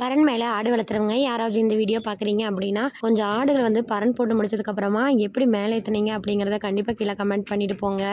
பரன் மேலே ஆடு வளர்த்துறவங்க யாராவது இந்த வீடியோ பார்க்குறீங்க அப்படின்னா கொஞ்சம் ஆடுகள் வந்து பரன் போட்டு முடிச்சதுக்கப்புறமா எப்படி மேலே ஏற்றுனீங்க அப்படிங்கிறத கண்டிப்பாக கீழே கமெண்ட் பண்ணிட்டு போங்க.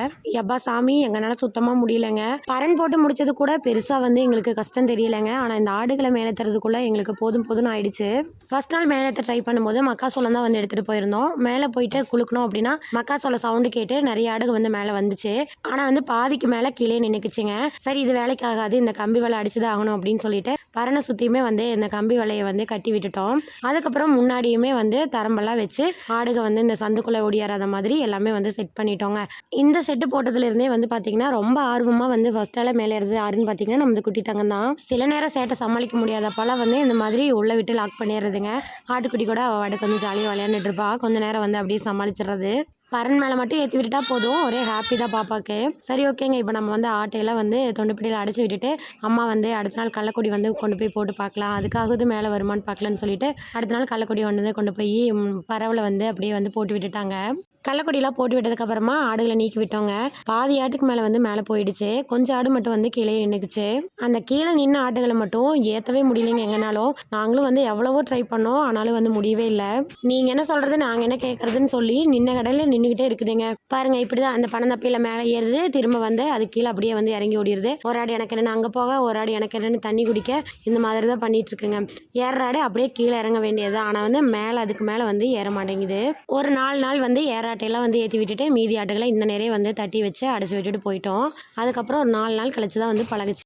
எப்பா சாமி எங்களால் சுத்தமாக முடியலங்க. பரன் போட்டு முடிச்சது கூட பெருசாக வந்து எங்களுக்கு கஷ்டம் தெரியலைங்க. ஆனால் இந்த ஆடுகளை மேலே ஏற்றுறதுக்குள்ளே எங்களுக்கு போதும் போதும்னு ஆயிடுச்சு. ஃபர்ஸ்ட் நாள் மேலே ஏற்ற ட்ரை பண்ணும்போது மக்காசோளம் தான் வந்து எடுத்துகிட்டு போயிருந்தோம். மேலே போயிட்டு குளுக்கணும் அப்படின்னா மக்காசோள சவுண்டு கேட்டு நிறைய ஆடுகள் வந்து மேலே வந்துச்சு. ஆனால் வந்து பாதிக்கு மேலே கீழே நின்றுக்குச்சுங்க சரி இது வேலைக்கு ஆகாது இந்த கம்பி வேலை அடிச்சுதான் ஆகணும் அப்படின்னு சொல்லிட்டு பரணை சுற்றியுமே வந்து இந்த கம்பி வலையை வந்து கட்டி விட்டுட்டோம். அதுக்கப்புறம் முன்னாடியுமே வந்து தரம்பெல்லாம் வச்சு ஆடுக வந்து இந்த சந்துக்குள்ளே ஓடியாராத மாதிரி எல்லாமே வந்து செட் பண்ணிட்டோங்க. இந்த செட்டு போட்டதுலேருந்தே வந்து பார்த்திங்கன்னா ரொம்ப ஆர்வமாக வந்து ஃபஸ்ட்டால் மேலே ஏறுது. யாருன்னு பார்த்தீங்கன்னா நமது குட்டி தங்கம் தான் சில நேரம் சேட்டை சமாளிக்க முடியாதப்பெல்லாம் வந்து இந்த மாதிரி உள்ளே விட்டு லாக் பண்ணிடுறதுங்க. ஆட்டுக்குட்டி கூட அவள் வாடுக்கு வந்து ஜாலியாக விளையாண்டுட்டு இருப்பா. கொஞ்ச நேரம் வந்து அப்படியே சமாளிச்சிடுறது. பரன் மேலே மட்டும் ஏற்றி விட்டுட்டா போதும். ஒரே ஹாப்பி தான் பாப்பாக்கு. சரி ஓகேங்க. இப்போ நம்ம வந்து ஆட்டையெல்லாம் வந்து தொண்டுப்பிடியில் அடைச்சி விட்டுட்டு அம்மா வந்து அடுத்த நாள் கள்ளக்குடி வந்து கொண்டு போய் போட்டு பார்க்கலாம். அதுக்காகவது மேலே வருமான்னு பார்க்கலான்னு சொல்லிட்டு அடுத்த நாள் கள்ளக்குடி வந்து கொண்டு போய் பறவை வந்து அப்படியே வந்து போட்டு விட்டுட்டாங்க. கள்ளக்குடியெல்லாம் போட்டு விட்டதுக்கப்புறமா ஆடுகளை நீக்கி விட்டோங்க. பாதி ஆட்டுக்கு மேலே வந்து மேலே போயிடுச்சு. கொஞ்சம் ஆடு மட்டும் வந்து கீழே நின்றுக்குச்சு அந்த கீழே நின்று ஆடுகளை மட்டும் ஏற்றவே முடியலைங்க எங்கனாலும். நாங்களும் வந்து எவ்வளவோ ட்ரை பண்ணோம். ஆனாலும் வந்து முடியவே இல்லை. நீங்கள் என்ன சொல்கிறது நாங்கள் என்ன கேட்குறதுன்னு சொல்லி நின்ன கடையில் நின்று நின்றுக்கிட்டே இருக்குதுங்க. பாருங்க இப்படி தான் அந்த பணந்தப்பையில் மேலே ஏறுது. திரும்ப வந்து அது கீழே அப்படியே வந்து இறங்கி ஓடிடுது. ஒரு ஆடு எனக்கு என்னென்னு அங்கே போக ஒரு ஆடு எனக்கு என்னென்னு தண்ணி குடிக்க இந்த மாதிரி தான் பண்ணிட்டு இருக்குங்க. ஏற ஆடு அப்படியே கீழே இறங்க வேண்டியது ஆனால் வந்து மேலே அதுக்கு மேலே வந்து ஏற மாட்டேங்குது. ஒரு நாலு நாள் வந்து ஏறாட்டையெல்லாம் வந்து ஏற்றி விட்டுட்டு மீதி ஆட்டுகளை இந்த நேரே வந்து தட்டி வச்சு அடைச்சி விட்டுட்டு போயிட்டோம். அதுக்கப்புறம் ஒரு நாலு நாள் கழிச்சு தான் வந்து பழகுச்சு.